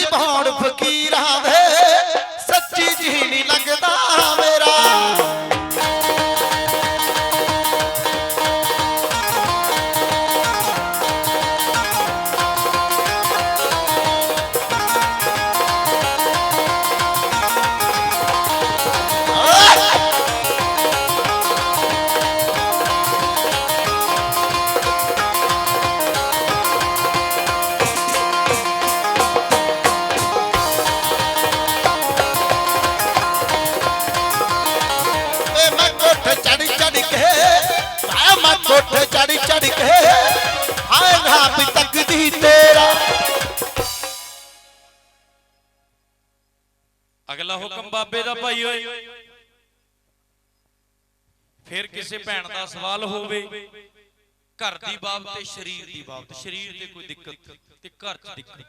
ਜਦ ਆ ਮੈਂ ਚੜ ਚੜ ਕੇ। ਹਾਏ ਰੱਬ ਤੱਕਦੀ ਤੇਰਾ। ਅਗਲਾ ਹੁਕਮ ਬਾਬੇ ਦਾ ਭਾਈ ਓਏ। ਫਿਰ ਕਿਸੇ ਭੈਣ ਦਾ ਸਵਾਲ ਹੋਵੇ। ਘਰ ਦੀ ਬਾਬਤ ਤੇ ਸਰੀਰ ਦੀ ਬਾਬਤ। ਸਰੀਰ ਤੇ ਕੋਈ ਦਿੱਕਤ ਤੇ ਘਰ 'ਚ ਦਿੱਕਤ।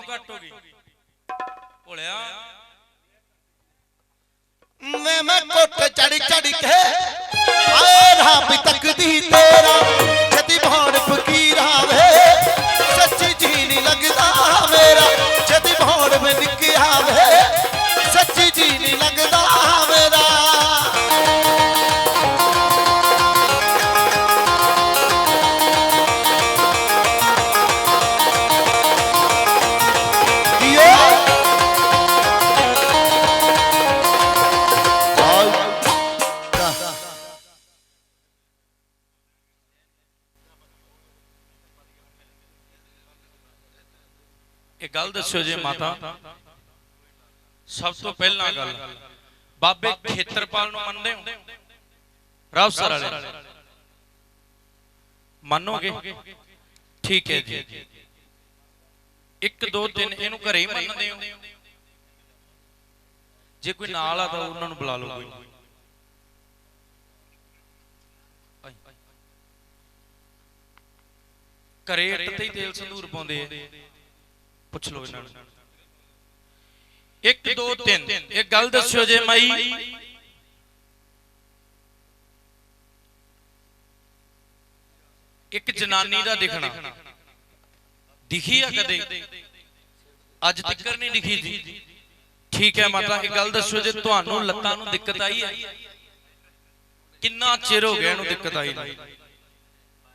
ਘੱਟ ਭੋਲਿਆ? ਵੇ ਮੈਂ ਕੋਠ ਚੜ ਚੜ ਕੇ ਹਾਏ ਰੱਬ ਤੱਕਦੀ ਤੇਰਾ ਇਹ ਗੱਲ ਦੱਸਿਓ ਜੇ ਮਾਤਾ। ਸਭ ਤੋਂ ਪਹਿਲਾਂ ਗੱਲ ਬਾਬੇ ਖੇਤਰਪਾਲ ਨੂੰ ਮੰਨਦੇ ਹੋ? ਰਾਵਸਰ ਵਾਲੇ। ਮੰਨੋਗੇ? ਠੀਕ ਹੈ ਜੀ। ਇੱਕ ਦੋ ਦਿਨ ਇਹਨੂੰ ਘਰੇ ਹੀ ਮੰਨਦੇ ਹੋ? ਜੇ ਕੋਈ ਨਾਲ ਆ ਤਾਂ ਉਹਨਾਂ ਨੂੰ ਬੁਲਾ ਲਓ ਕੋਈ ਘਰੇ ਇੱਟ ਤੇ ਹੀ ਤੇਲ ਸੰਧੂਰ ਪਾਉਂਦੇ ਆ। ਪੁੱਛ ਲਓ ਇਹਨਾਂ ਨੂੰ। 1 2 3 ਇੱਕ ਗੱਲ ਦੱਸਿਓ ਜੇ ਮਾਈ। ਇੱਕ ਜਨਾਨੀ ਦਾ ਦਿਖਣਾ। ਦਿਖੀ ਆ ਕਦੇ? ਅੱਜ ਤੱਕ ਨਹੀਂ ਦਿਖੀ ਜੀ। ਠੀਕ ਹੈ ਮਾਤਾ ਇੱਕ ਗੱਲ ਦੱਸਿਓ ਜੇ ਤੁਹਾਨੂੰ ਲੱਤਾਂ ਨੂੰ ਦਿੱਕਤ ਆਈ ਹੈ। ਕਿੰਨਾ ਚਿਰ ਹੋ ਗਿਆ ਇਹਨੂੰ ਦਿੱਕਤ ਆਈ ਨੂੰ?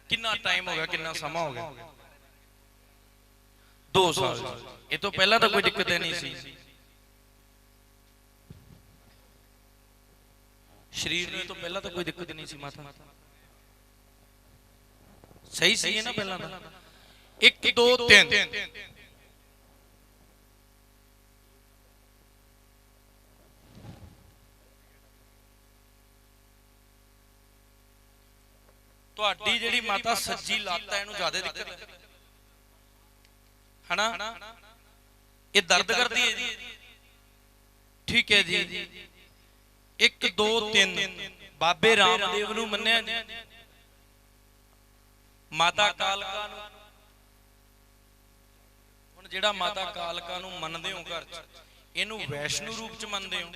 ਕਿੰਨਾ ਟਾਈਮ ਹੋ ਗਿਆ ਕਿੰਨਾ ਸਮਾਂ ਹੋ ਗਿਆ? 2 ਸਾਲ ਇਹ ਤੋਂ ਪਹਿਲਾਂ ਤਾਂ ਕੋਈ ਦਿੱਕਤ ਹੀ ਨਹੀਂ ਸੀ। ਸਰੀਰ ਨੂੰ ਇਹ ਤੋਂ ਪਹਿਲਾਂ ਤਾਂ ਕੋਈ ਦਿੱਕਤ ਨਹੀਂ ਸੀ ਮਾਤਾ। ਸਹੀ ਸੀ ਨਾ ਪਹਿਲਾਂ ਤਾਂ। 1 2 3 ਤੁਹਾਡੀ ਜਿਹੜੀ ਮਾਤਾ ਸੱਜੀ ਲੱਤ ਹੈ ਇਹਨੂੰ ਜ਼ਿਆਦਾ ਦਿੱਕਤ ਹੈ। ਹਨਾ? ਇਹ ਦਰਦ ਕਰਦੀ ਹੈ ਜੀ। ਠੀਕ ਹੈ ਜੀ। 1 2 3 ਬਾਬੇ ਰਾਮਦੇਵ ਨੂੰ ਮੰਨਿਆ ਜੀ। ਮਾਤਾ ਕਾਲਕਾ ਨੂੰ। ਹੁਣ ਜਿਹੜਾ ਮਾਤਾ ਕਾਲਕਾ ਨੂੰ ਮੰਨਦੇ ਹੋ ਘਰ 'ਚ, ਇਹਨੂੰ ਵੈਸ਼ਨੂ ਰੂਪ 'ਚ ਮੰਨਦੇ ਹੋ?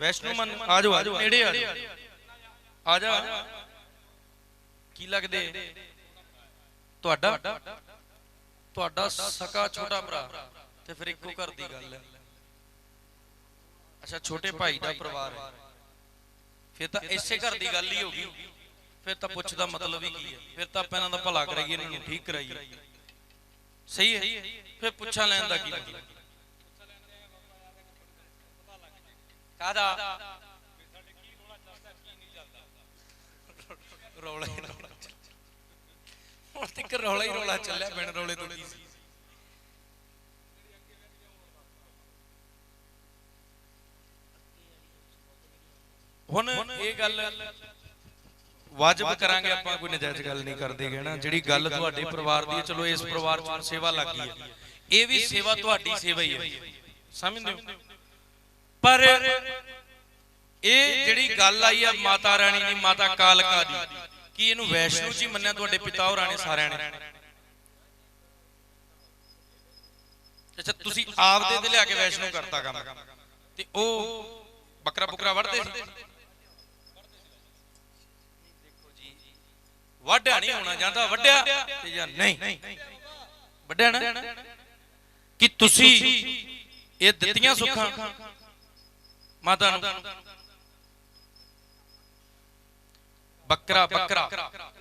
ਵੈਸ਼ਨੂ ਮੰਨ ਆ ਜਾਓ ਆ ਜਾਓ ਨੇੜੇ ਆ ਜਾਓ। ਆ ਜਾ। ਕੀ ਲੱਗਦੇ? ਤੁਹਾਡਾ ਤੁਹਾਡਾ ਸਕਾ ਛੋਟਾ ਭਰਾ। ਤੇ ਫਿਰ ਇੱਕੋ ਘਰ ਦੀ ਗੱਲ ਹੈ। ਅੱਛਾ ਛੋਟੇ ਭਾਈ ਦਾ ਪਰਿਵਾਰ ਹੈ। ਫਿਰ ਤਾਂ ਇਸੇ ਘਰ ਦੀ ਗੱਲ ਹੀ ਹੋ ਗਈ। ਫਿਰ ਤਾਂ ਪੁੱਛ ਦਾ ਮਤਲਬ ਹੀ ਕੀ ਹੈ? ਫਿਰ ਤਾਂ ਆਪਾਂ ਇਹਨਾਂ ਦਾ ਭਲਾ ਕਰਾਈਏ ਇਹਨਾਂ ਨੂੰ ਠੀਕ ਕਰਾਈਏ। ਸਹੀ ਹੈ। ਫਿਰ ਪੁੱਛਾਂ ਲੈਣ ਦਾ ਕੀ ਮਤਲਬ? ਕਾਦਾ ਰੌਲਾ ਹੀ ਰੌਲਾ। ਹੁਣ ਤੱਕ ਰੌਲਾ ਹੀ ਰੌਲਾ ਚੱਲਿਆ, ਬਿਨ ਰੌਲੇ ਤੋਂ ਕੀ ਸੀ? ਹੁਣ ਇਹ ਗੱਲ ਵਾਜਬ ਕਰਾਂਗੇ ਆਪਾਂ, ਕੋਈ ਨਜਾਇਜ਼ ਗੱਲ ਨਹੀਂ ਕਰਦੇਗੇ ਨਾ। ਜਿਹੜੀ ਗੱਲ ਤੁਹਾਡੇ ਪਰਿਵਾਰ ਦੀ ਹੈ, ਚਲੋ ਇਸ ਪਰਿਵਾਰ ਚ ਸੇਵਾ ਲੱਗੀ ਹੈ। ਇਹ ਵੀ ਸੇਵਾ ਤੁਹਾਡੀ ਸੇਵਾ ਹੀ ਹੈ। ਸਮਝਦੇ ਹੋ? ਪਰ ਇਹ ਜਿਹੜੀ ਗੱਲ ਆਈ ਆ, ਮਾਤਾ ਰਾਣੀ ਦੀ, ਮਾਤਾ ਕਾਲਕਾ ਦੀ ਕੀ ਇਹਨੂੰ ਵੈਸ਼ਨੂ ਜੀ ਮੰਨਿਆ ਤੁਹਾਡੇ ਪਿਤਾ ਹੋਰਾਂ ਨੇ ਸਾਰਿਆਂ ਨੇ? ਅੱਛਾ ਤੁਸੀਂ ਆਪ ਦੇ ਤੇ ਲਿਆ ਕੇ ਵੈਸ਼ਨੂ ਕਰਤਾ ਕੰਮ। ਤੇ ਉਹ ਬੱਕਰਾ ਬੁਕਰਾ ਵੜਦੇ ਸੀ? ਵਾਢਿਆ ਨਹੀਂ ਹੋਣਾ ਜਾਂਦਾ ਵੱਡਿਆ ਤੇ ਜਾਂ ਨਹੀਂ। ਵੱਡਿਆ ਨਾ? ਕਿ ਤੁਸੀਂ ਇਹ ਦਿੱਤੀਆਂ ਸੁੱਖਾਂ? ਮਾਤਾ ਨੂੰ ਬੱਕਰਾ ਬੱਕਰਾ।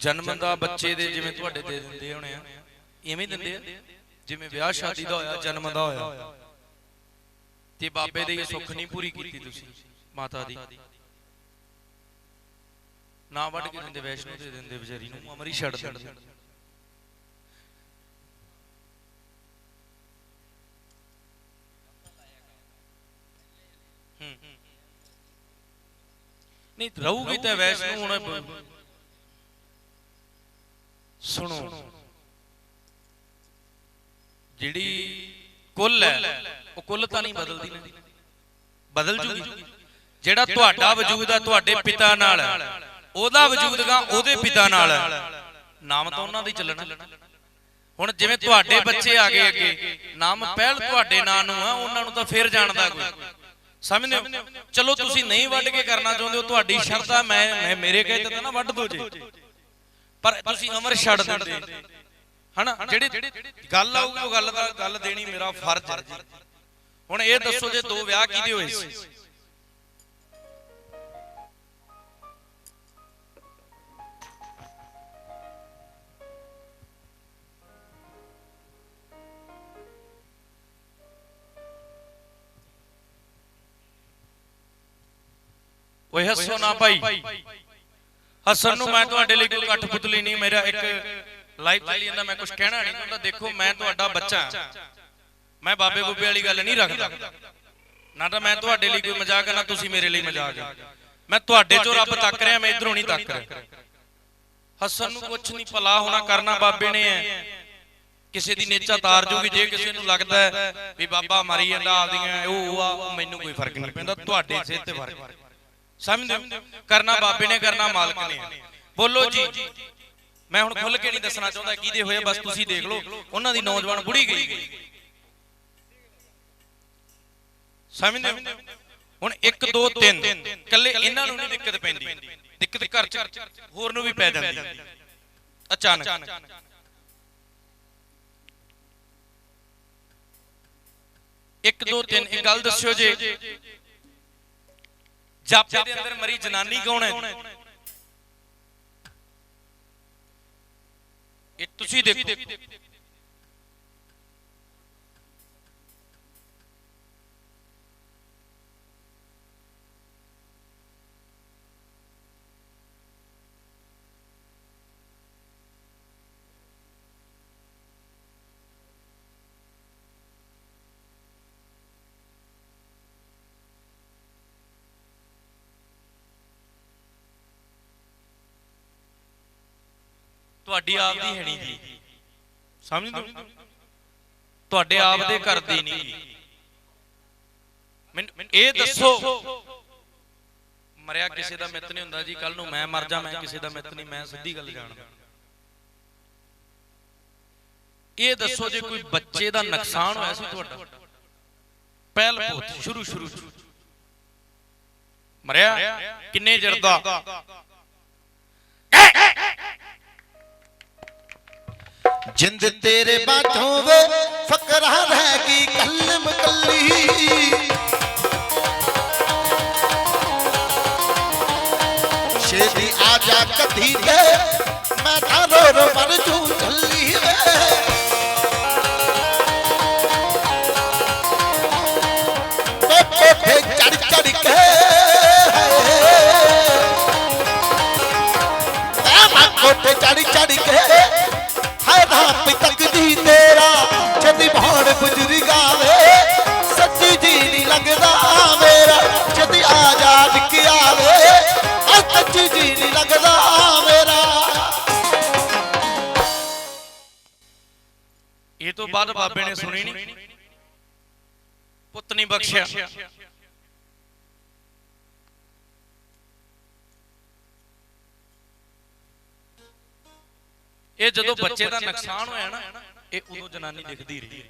ਜਨਮ ਦਾ ਬੱਚੇ ਦੇ ਜਿਵੇਂ ਤੁਹਾਡੇ ਦੇ ਦਿੰਦੇ ਹੋਣੇ ਆ, ਇਵੇਂ ਦਿੰਦੇ ਆ। ਜਿਵੇਂ ਵਿਆਹ ਸ਼ਾਦੀ ਦਾ ਹੋਇਆ, ਜਨਮ ਦਾ ਹੋਇਆ। ਤੇ ਬਾਬੇ ਦੀ ਸੁੱਖ ਨਹੀਂ ਪੂਰੀ ਕੀਤੀ ਤੁਸੀਂ, ਮਾਤਾ ਦੀ। ਨਾ ਵੱਢ ਕੇ ਦਿੰਦੇ, ਵੈਸ਼ਨੂ ਦੇ ਦਿੰਦੇ ਵਿਚਾਰੀ ਨੂੰ, ਅਮਰੀ ਛੱਡ ਦਿੰਦੇ। ਹੂੰ। ਨਹੀਂ ਰਹੂਗੀ ਤਾਂ ਵੈਸ਼ਨੂ ਹੁਣ ਸੁਣੋ। ਜਿਹੜੀ ਕੁੱਲ ਹੈ ਉਹ ਕੁੱਲ ਤਾਂ ਨਹੀਂ ਬਦਲਦੀ ਨਾ। ਬਦਲ ਜੂਗੀ। ਜਿਹੜਾ ਤੁਹਾਡਾ ਵਜੂਦ ਹੈ ਤੁਹਾਡੇ ਪਿਤਾ ਨਾਲ। ਉਹਦਾ ਵਜੂਦ ਗਾ ਉਹਦੇ ਪਿਤਾ ਨਾਲ। ਨਾਮ ਤਾਂ ਉਹਨਾਂ ਦਾ ਹੀ ਚੱਲਣਾ। ਹੁਣ ਜਿਵੇਂ ਤੁਹਾਡੇ ਬੱਚੇ ਆ ਗਏ ਅੱਗੇ ਨਾਮ ਪਹਿਲ ਤੁਹਾਡੇ ਨਾਂ ਨੂੰ ਆ ਉਹਨਾਂ ਨੂੰ ਤਾਂ ਫੇਰ ਜਾਣਦਾ ਕੋਈ। ਸਮਝਦੇ ਹੋ? ਚਲੋ ਤੁਸੀਂ ਨਹੀਂ ਵੱਢ ਕੇ ਕਰਨਾ ਚਾਹੁੰਦੇ ਹੋ, ਤੁਹਾਡੀ ਸ਼ਰਧਾ ਮੈਂ ਮੈਂ ਮੇਰੇ ਕਹੇ ਤਾਂ ਨਾ ਵੱਢ ਦੋ ਜੇ। ਪਰ ਤੁਸੀਂ ਅਮਰ ਛੱਡ ਦਿੰਦੇ। ਹਨਾ? ਜਿਹੜੀ ਗੱਲ ਆਊਗੀ ਉਹ ਗੱਲ ਦਾ ਗੱਲ ਦੇਣੀ ਮੇਰਾ ਫਰਜ਼ ਹੈ ਹੁਣ ਇਹ ਦੱਸੋ ਜੇ ਦੋ ਵਿਆਹ ਕਿਹਦੇ ਹੋਏ ਸੀ? ਓਏ ਹੱਸੋ ਨਾ ਭਾਈ। ਹੱਸਣ ਨੂੰ ਮੈਂ ਤੁਹਾਡੇ ਲਈ ਕੋਈ ਕਠਪੁਤਲੀ ਨਹੀਂ, ਮੇਰਾ ਇੱਕ ਲਾਈਵ ਚੱਲੀ ਜਾਂਦਾ, ਮੈਂ ਕੁਝ ਕਹਿਣਾ ਨਹੀਂ ਚਾਹੁੰਦਾ। ਦੇਖੋ, ਮੈਂ ਤੁਹਾਡਾ ਬੱਚਾ। ਮੈਂ ਬਾਬੇ ਬੁੱਬੇ ਵਾਲੀ ਗੱਲ ਨਹੀਂ ਰੱਖਦਾ। ਨਾ ਤਾਂ ਮੈਂ ਤੁਹਾਡੇ ਲਈ ਕੋਈ ਮਜ਼ਾਕ ਨਾ ਤੁਸੀਂ ਮੇਰੇ ਲਈ ਮਜ਼ਾਕ ਮੈਂ ਤੁਹਾਡੇ ਚੋਂ ਰੱਬ ਤੱਕ ਰਿਹਾ, ਮੈਂ ਇਧਰੋਂ ਨਹੀਂ ਤੱਕ ਰਿਹਾ। ਹੱਸਣ ਨੂੰ ਕੁਝ ਨਹੀਂ ਭਲਾ ਹੋਣਾ ਕਰਨਾ ਬਾਬੇ ਨੇ ਹੈ ਕਿਸੇ ਦੀ ਨੇਚਾ ਤਾਰ ਜੂਗੀ, ਜੇ ਕਿਸੇ ਨੂੰ ਲੱਗਦਾ ਹੈ ਵੀ ਬਾਬਾ ਮਾਰੀ ਜਾਂਦਾ ਆਪਦੀਆਂ, ਉਹ ਆ ਮੈਨੂੰ ਕੋਈ ਫ਼ਰਕ ਨਹੀਂ ਪੈਂਦਾ, ਤੁਹਾਡੇ ਸਿਰ ਤੇ ਫ਼ਰਕ ਹੈ। ਸਮਝਦੇ ਹੋ? ਕਰਨਾ ਬਾਬੇ ਨੇ ਕਰਨਾ ਮਾਲਕ ਨੇ। ਬੋਲੋ ਜੀ। ਮੈਂ ਹੁਣ ਖੁੱਲ ਕੇ ਨਹੀਂ ਦੱਸਣਾ ਚਾਹੁੰਦਾ ਕਿਹਦੇ ਹੋਏ ਬਸ ਤੁਸੀਂ ਦੇਖ ਲਓ। ਉਹਨਾਂ ਦੀ ਨੌਜਵਾਨ ਬੁੜੀ ਗਈ। ਸਮਝਦੇ ਹੋ? ਹੁਣ 1 2 3 ਕੱਲੇ ਇਹਨਾਂ ਨੂੰ ਨਹੀਂ ਦਿੱਕਤ ਪੈਂਦੀ। ਦਿੱਕਤ ਘਰ ਚ ਹੋਰ ਨੂੰ ਵੀ ਪੈ ਜਾਂਦੀ। ਅਚਾਨਕ। ਇੱਕ ਦੋ ਤਿੰਨ ਇਹ ਗੱਲ ਦੱਸਿਓ ਜੇ। ਜਾਪੇ ਦੇ ਅੰਦਰ ਮਰੀ ਜਨਾਨੀ ਕੌਣ ਹੈ ਇਹ ਤੁਸੀਂ ਦੇਖੋ। ਤੁਹਾਡੀ ਆਪ ਦੀ ਹੈ ਨਹੀਂ ਜੀ। ਸਮਝਦੇ ਹੋ? ਤੁਹਾਡੇ ਆਪ ਦੇ ਘਰ ਦੀ ਨਹੀਂ ਜੀ। ਮੈਨੂੰ ਇਹ ਦੱਸੋ। ਮਰਿਆ ਕਿਸੇ ਦਾ ਮਿੱਤ ਨਹੀਂ ਹੁੰਦਾ ਜੀ। ਕੱਲ ਨੂੰ ਮੈਂ ਮਰ ਜਾ ਮੈਂ ਕਿਸੇ ਦਾ ਮਿੱਤ ਨਹੀਂ ਮੈਂ ਸਿੱਧੀ ਗੱਲ ਜਾਣਦਾ। ਇਹ ਦੱਸੋ ਜੇ ਕੋਈ ਬੱਚੇ ਦਾ ਨੁਕਸਾਨ ਹੋਇਆ ਸੀ ਤੁਹਾਡਾ? ਪਹਿਲ ਪੋਤ ਸ਼ੁਰੂ ਸ਼ੁਰੂ। ਮਰਿਆ। ਕਿੰਨੇ ਚਿਰ ਦਾ? ਜਿੰਦ ਤੇਰੇ ਬਾਝੋਂ ਵੇ, ਫਕਰਾ ਰਹਿ ਗਈ ਕਲਮ ਕੱਲੀ। ਛੇਤੀ ਆ ਜਾ ਕਦੀ ਤੇ, ਮੈਂ ਤਾਂ ਰੋ ਰੋ ਮਰ ਜੂ ਝੱਲੀ ਵੇ। ਕੋਠੇ ਚੜ ਚੜ ਕੇ। ਲੱਗਦਾ ਮੇਰਾ। ਇਹ ਤੋਂ ਬਾਅਦ ਬਾਬੇ ਨੇ ਸੁਣੀ ਨਹੀਂ ਪੁੱਤ ਨਹੀਂ ਬਖਸ਼ਿਆ। ਇਹ ਜਦੋਂ ਬੱਚੇ ਦਾ ਨੁਕਸਾਨ ਹੋਇਆ ਨਾ, ਇਹ ਉਦੋਂ ਜਨਾਨੀ ਦਿਖਦੀ ਰਹੀ।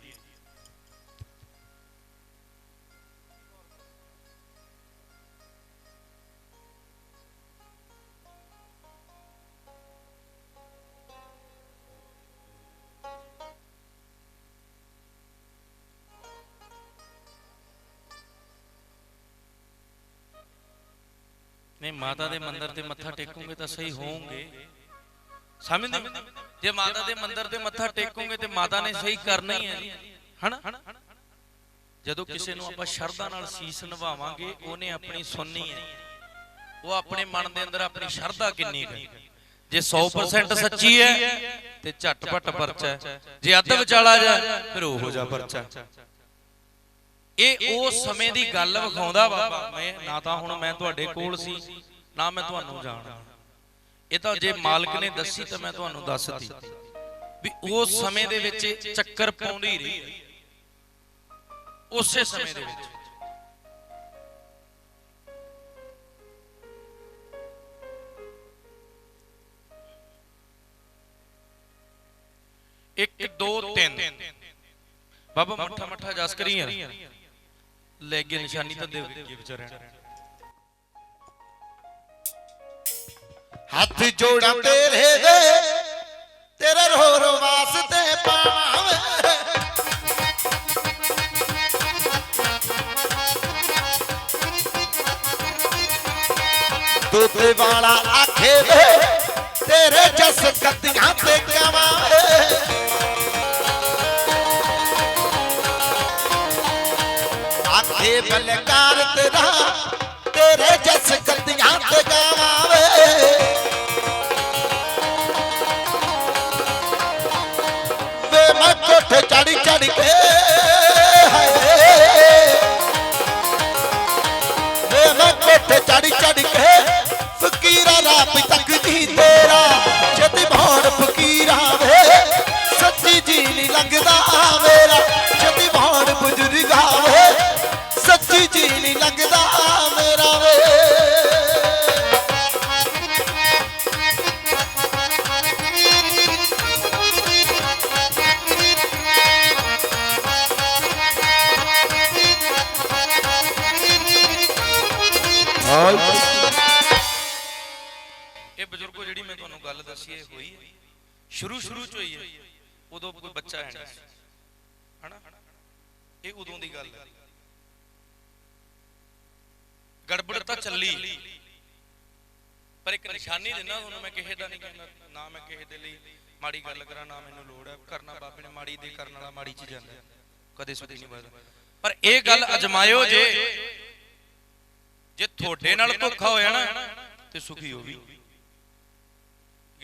ਨਹੀਂ ਮਾਤਾ ਦੇ ਮੰਦਿਰ ਤੇ ਮੱਥਾ ਟੇਕੋਗੇ ਤਾਂ ਸਹੀ ਹੋਵੋਗੇ। ਸਮਝਦੇ ਹੋ? ਜੇ ਮਾਤਾ ਦੇ ਮੰਦਿਰ ਤੇ ਮੱਥਾ ਟੇਕੋਗੇ ਤੇ ਮਾਤਾ ਨੇ ਸਹੀ ਕਰਨਾ ਹੀ ਹੈ। ਜੀ ਹਨਾ? ਜਦੋਂ ਕਿਸੇ ਨੂੰ ਆਪਾਂ ਸ਼ਰਧਾ ਨਾਲ ਸੀਸ ਨਿਭਾਵਾਂਗੇ ਉਹਨੇ ਆਪਣੀ ਸੁਣਨੀ ਹੈ। ਉਹ ਆਪਣੇ ਮਨ ਦੇ ਅੰਦਰ ਆਪਣੀ ਸ਼ਰਧਾ ਕਿੰਨੀ ਹੈ? ਜੇ 100% ਸੱਚੀ ਹੈ ਤੇ ਝਟਪਟ ਪਰਚਾ। ਜੇ ਅੱਧ ਵਿਚਾਲਾ ਜਾ ਫਿਰ ਉਹੋ ਜਾ ਪਰਚਾ ਇਹ ਉਹ ਸਮੇਂ ਦੀ ਗੱਲ ਵਿਖਾਉਂਦਾ ਬਾਬਾ। ਮੈਂ ਨਾ ਤਾਂ ਹੁਣ ਮੈਂ ਤੁਹਾਡੇ ਕੋਲ ਸੀ ਨਾ ਮੈਂ ਤੁਹਾਨੂੰ ਜਾਣਦਾ। ਇਹ ਤਾਂ ਜੇ ਮਾਲਕ ਨੇ ਦੱਸੀ ਤਾਂ ਮੈਂ ਤੁਹਾਨੂੰ ਦੱਸਦੀ ਵੀ ਉਸ ਸਮੇਂ ਦੇ ਵਿੱਚ ਚੱਕਰ ਪਾਉਂਦੀ ਰਹੀ। ਉਸੇ ਸਮੇਂ ਦੇ ਵਿੱਚ। ਇੱਕ ਦੋ ਤਿੰਨ। ਬਾਬਾ ਮੱਠਾ ਮੱਠਾ ਜਸ ਕਰੀ ਯਾਰ ਲੈ ਕੇ ਨਿਸ਼ਾਨੀ ਤਾਂ ਦੇ ਦਿੱਤੀ ਵਿਚਾਰਿਆਂ ਨੇ। ਹੱਥ ਜੋੜਾਂ ਤੇਰੇ ਦੇ, ਤੇਰੇ ਰੋ ਰੋ ਵਾਸਤੇ ਪਾਵਾਂ ਦੁੱਧ ਵਾਲਾ ਆਖੇ ਵੇ, ਤੇਰੇ ਜਸ ਗੱਦੀਆਂ ਤੇ ਕਵਾਂ ਆਖੇ ਬਲਕਾਰ ਤੇਰਾ ਤੇਰੇ ਜਸ ਗੱਦੀਆਂ ਤੇ ਗਾਵਾਂ ਵੇ ਵੇ ਮੈਂ ਕੋਠੇ ਚੜੀ ਚੜੀ ਕੇ ਇਹ ਬਜ਼ੁਰਗੋ, ਜਿਹੜੀ ਮੈਂ ਤੁਹਾਨੂੰ ਗੱਲ ਦੱਸੀ, ਇਹ ਹੋਈ ਸ਼ੁਰੂ ਸ਼ੁਰੂ ਚ ਹੋਈ ਹੈ। ਉਦੋਂ ਕੋਈ ਬੱਚਾ ਹੈ ਨਹੀਂ। ਹਨਾ? ਇਹ ਉਦੋਂ ਦੀ ਗੱਲ ਹੈ। ਗੜਬੜ ਤਾਂ ਚੱਲੀ। ਪਰ ਇੱਕ ਨਿਸ਼ਾਨੀ ਦਿੰਦਾ ਤੁਹਾਨੂੰ ਮੈਂ ਕਿਸੇ ਦਾ ਨਹੀਂ ਕਹਿੰਦਾ ਨਾ ਮੈਂ ਕਿਸੇ ਦੇ ਲਈ ਮਾੜੀ ਗੱਲ ਕਰਾਂ, ਨਾ ਮੈਨੂੰ ਲੋੜ ਹੈ। ਕਰਨਾ ਬਾਬੇ ਨੇ ਮਾੜੀ ਦੇ ਕਰਨ ਵਾਲਾ ਮਾੜੀ ਚ ਜਾਂਦਾ ਕਦੇ ਸੁਧੀ ਨਹੀਂ ਬਦਲਦਾ ਪਰ ਇਹ ਗੱਲ ਅਜਮਾਇਓ ਜੇ ਜੇ ਤੁਹਾਡੇ ਨਾਲ ਧੋਖਾ ਹੋਇਆ ਨਾ ਤੇ ਸੁਖੀ ਹੋ ਵੀ।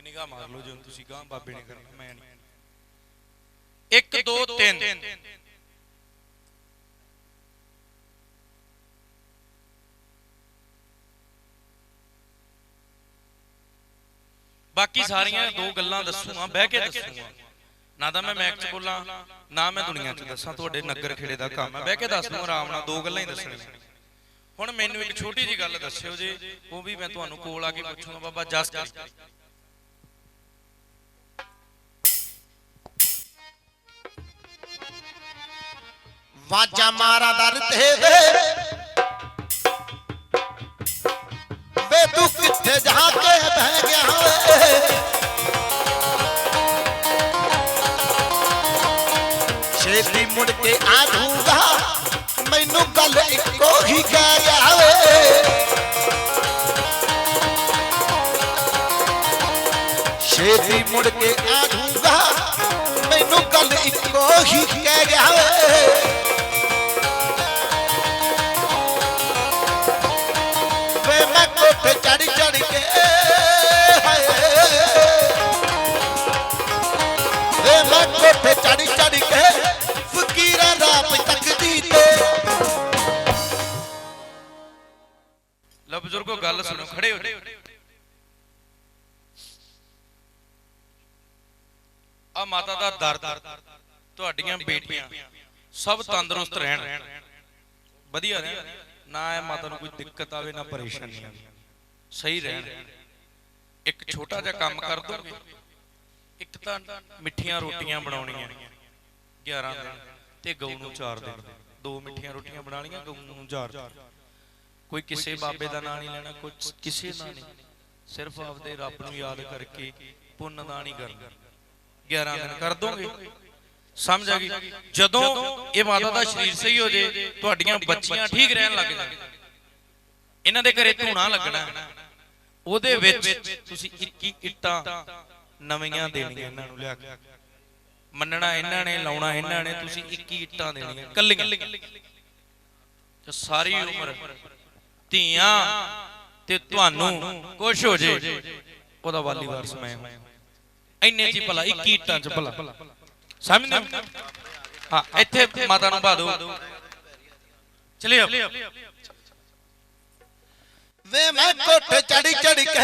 ਨਿਗਾਹ ਮਾਰ ਲਓ ਜਦੋਂ ਤੁਸੀਂ ਗਾਂ ਬਾਬੇ ਨੇ ਕਰਨਾ ਮੈਂ ਨਹੀਂ। 1 2 3 ਬਾਕੀ ਸਾਰੀਆਂ ਦੋ ਗੱਲਾਂ ਦੱਸੂਗਾ ਬਹਿ ਕੇ ਦੱਸੂਗਾ। ਨਾ ਤਾਂ ਮੈਂ ਮੈਕ ਚ ਬੋਲਾਂ ਨਾ ਮੈਂ ਦੁਨੀਆ ਚ ਦੱਸਾਂ ਤੁਹਾਡੇ ਨਗਰ ਖੇੜੇ ਦਾ ਕੰਮ। ਹੈ ਬਹਿ ਕੇ ਦੱਸ ਦੂੰ ਆਰਾਮ ਨਾਲ ਦੋ ਗੱਲਾਂ ਹੀ ਦੱਸਣੀਆਂ। ਹੁਣ ਮੈਨੂੰ ਇੱਕ ਛੋਟੀ ਜੀ ਗੱਲ ਦੱਸਿਓ ਜੇ, ਉਹ ਵੀ ਮੈਂ ਤੁਹਾਨੂੰ ਕੋਲ ਆ ਕੇ ਪੁੱਛੂਗਾ, ਬਾਬਾ ਜਸ ਕੀ ਵਾਜਾ ਮਾਰਾ ਦਰ ਤੇ ਵੇ। ਵੇ ਤੂੰ ਕਿੱਥੇ ਜਾ ਕੇ ਬਹਿ ਗਿਆ ਵੇ ਛੇਤੀ ਮੁੜ ਕੇ ਆ ਜਾਊਗਾ। ਮੈਨੂੰ ਗੱਲ ਇੱਕੋ ਹੀ ਕਹਿ ਗਿਆ ਵੇ ਛੇਤੀ ਮੁੜ ਕੇ ਆ ਜਾਊਗਾ, ਮੈਨੂੰ ਗੱਲ ਇੱਕੋ ਹੀ ਕਹਿ ਰਿਹਾ ਵੇ ਖੜੇ ਹੋ। ਆ ਮਾਤਾ ਦਾ ਦਰਦ, ਤੁਹਾਡੀਆਂ ਬੇਟੀਆਂ ਸਭ ਤੰਦਰੁਸਤ ਰਹਿਣ। ਵਧੀਆ ਰਹਿਣ। ਨਾ ਇਹ ਮਾਤਾ ਨੂੰ ਕੋਈ ਦਿੱਕਤ ਆਵੇ, ਨਾ ਪਰੇਸ਼ਾਨੀ ਆਵੇ। ਸਹੀ ਰਹਿਣ। ਇੱਕ ਛੋਟਾ ਜਿਹਾ ਕੰਮ ਕਰ ਦੋਗੇ। ਇੱਕ ਤਾਂ ਮਿੱਠੀਆਂ ਰੋਟੀਆਂ ਬਣਾਉਣੀਆਂ। 11 ਦਿਨ ਤੇ ਗਊ ਨੂੰ 4 ਦਿਨ। ਦੋ ਮਿੱਠੀਆਂ ਰੋਟੀਆਂ ਬਣਾ ਲਈਆਂ, ਗਊ ਨੂੰ 4 ਕੋਈ ਕਿਸੇ ਬਾਬੇ ਦਾ ਨਾਂ ਨਹੀਂ ਲੈਣਾ ਕੋਈ ਕਿਸੇ ਦਾ ਨਹੀਂ। ਸਿਰਫ ਆਪਦੇ ਰੱਬ ਨੂੰ ਯਾਦ ਕਰਕੇ ਪੁੰਨ ਦਾ ਨਹੀਂ ਕਰਨਾ। 11 ਦਿਨ ਕਰ ਦੋਗੇ? ਸਮਝ ਆ ਗਈ? ਜਦੋਂ ਇਹ ਮਾਤਾ ਦਾ ਸਰੀਰ ਸਹੀ ਹੋ ਜੇ ਤੁਹਾਡੀਆਂ ਬੱਚੀਆਂ ਠੀਕ ਰਹਿਣ ਲੱਗ ਜਾਣ। ਇਹਨਾਂ ਦੇ ਘਰੇ ਧੂਣਾ ਲੱਗਣਾ। ਉਹਦੇ ਵਿੱਚ ਤੁਸੀਂ 21 ਇੱਟਾਂ ਨਵੀਆਂ ਦੇਣੀਆਂ ਇਹਨਾਂ ਨੂੰ ਲਿਆ ਕੇ। ਮੰਨਣਾ ਇਹਨਾਂ ਨੇ ਲਾਉਣਾ ਇਹਨਾਂ ਨੇ ਤੁਸੀਂ 21 ਇੱਟਾਂ ਦੇਣੀਆਂ। ਕੱਲੀਆਂ। ਤੇ ਸਾਰੀ ਉਮਰ ਧੀਆਂ ਤੇ ਤੁਹਾਨੂੰ ਕੁਛ ਹੋ ਜੇ। ਉਹਦਾ ਵਾਲੀ ਵਾਰਸ ਮੈਂ ਹਾਂ ਇੰਨੇ ਚ ਭਲਾ 21 ਇੱਟਾਂ ਚ ਭਲਾ। ਸਮਝਦੇ ਹਾਂ? ਇੱਥੇ ਮਾਤਾ ਨੂੰ ਬਾ ਦਿਓ ਚਲਿਓ। ਵੇ ਮੈਂ ਕੋਠੇ ਚੜੀ ਚੜੀ ਕੇ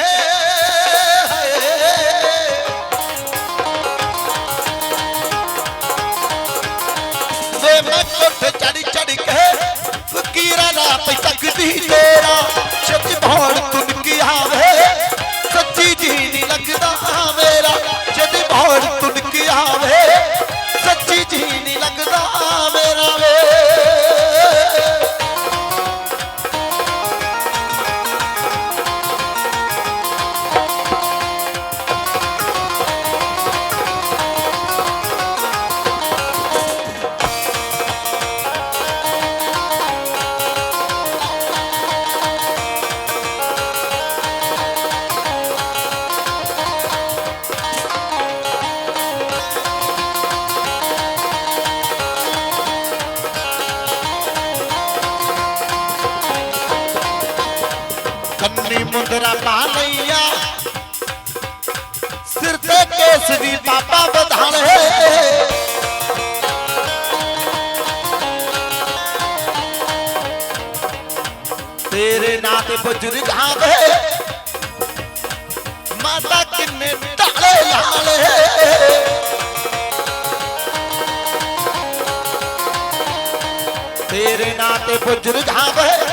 ਵੇ ਮੈਂ ਕੋਠੇ ਚੜੀ ਚੜੀ ਕੇ ਫਕੀਰਾਂ ਦਾ ਪਈ ਤੱਕਦੀ ਤੇਰਾ। ਛੱਤੀ ਭੌੜ ਤੁਨ ਕੀ ਆਵੇ। ਮੁੰਦਰਾ ਪਾ ਲਈਆ। ਸਿਰ ਤੇ ਕੇਸਰੀ ਪਾਪਾ ਵਧਾਲੇ ਤੇਰੇ ਨਾਂ ਤੇ ਬਜ਼ੁਰਗ ਆਵੇ। ਮਾਤਾ ਕਿੰਨੇ ਢਾਲੇ ਲਾਲੇ ਤੇਰੇ ਨਾਂ ਤੇ ਬਜ਼ੁਰਗ ਆਵੇ।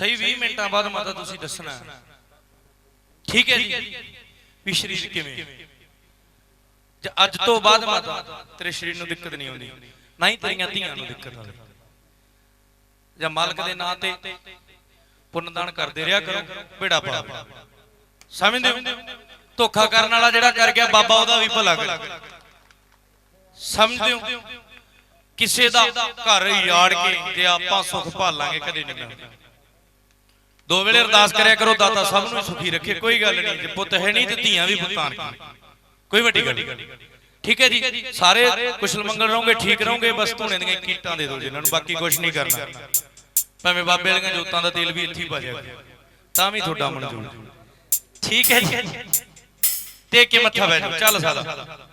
ਸਹੀ 20 ਮਿੰਟਾਂ ਬਾਅਦ ਮਾਤਾ ਤੁਸੀਂ ਦੱਸਣਾ। ਠੀਕ ਹੈ ਜੀ? ਵੀ ਸਰੀਰ ਕਿਵੇਂ? ਜੇ ਅੱਜ ਤੋਂ ਬਾਅਦ ਮਾਤਾ, ਤੇਰੇ ਸਰੀਰ ਨੂੰ ਦਿੱਕਤ ਨਹੀਂ ਆਉਂਦੀ। ਨਾ ਹੀ ਤੇਰੀਆਂ ਧੀਆਂ ਨੂੰ ਦਿੱਕਤ ਆਉਂਦੀ। ਜਾਂ ਮਾਲਕ ਦੇ ਨਾਂ ਤੇ ਪੁੰਨਦਾਨ ਕਰਦੇ ਰਿਹਾ ਕਰੋ, ਭੇੜਾ ਪਾ ਸਮਝਦੇ ਹੋ? ਧੋਖਾ ਕਰਨ ਵਾਲਾ ਜਿਹੜਾ ਕਰ ਗਿਆ, ਬਾਬਾ ਉਹਦਾ ਵੀ ਭਲਾ ਕਰ। ਸਮਝਦੇ ਹੋ? ਕਿਸੇ ਦਾ ਘਰ ਯਾੜ ਕੇ ਜੇ ਆਪਾਂ ਸੁਖ ਭਾਲਾਂਗੇ, ਕਦੇ ਨਹੀਂ ਮਿਲਦਾ ਦੋ ਵੇਲੇ ਅਰਦਾਸ ਕਰਿਆ ਕਰੋ ਦਾਤਾ ਸਭ ਨੂੰ ਸੁਖੀ ਰੱਖੇ। ਕੋਈ ਗੱਲ ਨਹੀਂ ਜੇ ਪੁੱਤ ਹੈ ਨਹੀਂ ਤੇ ਧੀਆਂ ਵੀ ਪੁੱਤਾਂ ਨੇ। ਕੋਈ ਵੱਡੀ ਗੱਲ ਨਹੀਂ। ਠੀਕ ਹੈ ਜੀ। ਸਾਰੇ ਕੁਸ਼ਲ ਮੰਗਲ ਰਹੋਗੇ ਠੀਕ ਰਹੋਗੇ ਬਸ ਧੂਣੇ ਦੀਆਂ ਕੀਟਾਂ ਦੇ ਦਿਓ ਜਿਨ੍ਹਾਂ ਨੂੰ ਬਾਕੀ ਕੁਝ ਨਹੀਂ ਕਰਨਾ। ਭਾਵੇਂ ਬਾਬੇ ਵਾਲੀਆਂ ਜੋਤਾਂ ਦਾ ਤੇਲ ਵੀ ਇੱਥੇ ਹੀ ਪਾ ਕਰੋ। ਤਾਂ ਵੀ ਤੁਹਾਡਾ ਮਨਜ਼ੂਰ। ਠੀਕ ਹੈ ਜੀ। ਟੇਕ ਕੇ ਮੱਥਾ ਬੈਠੋ ਚੱਲ ਸਾਦਾ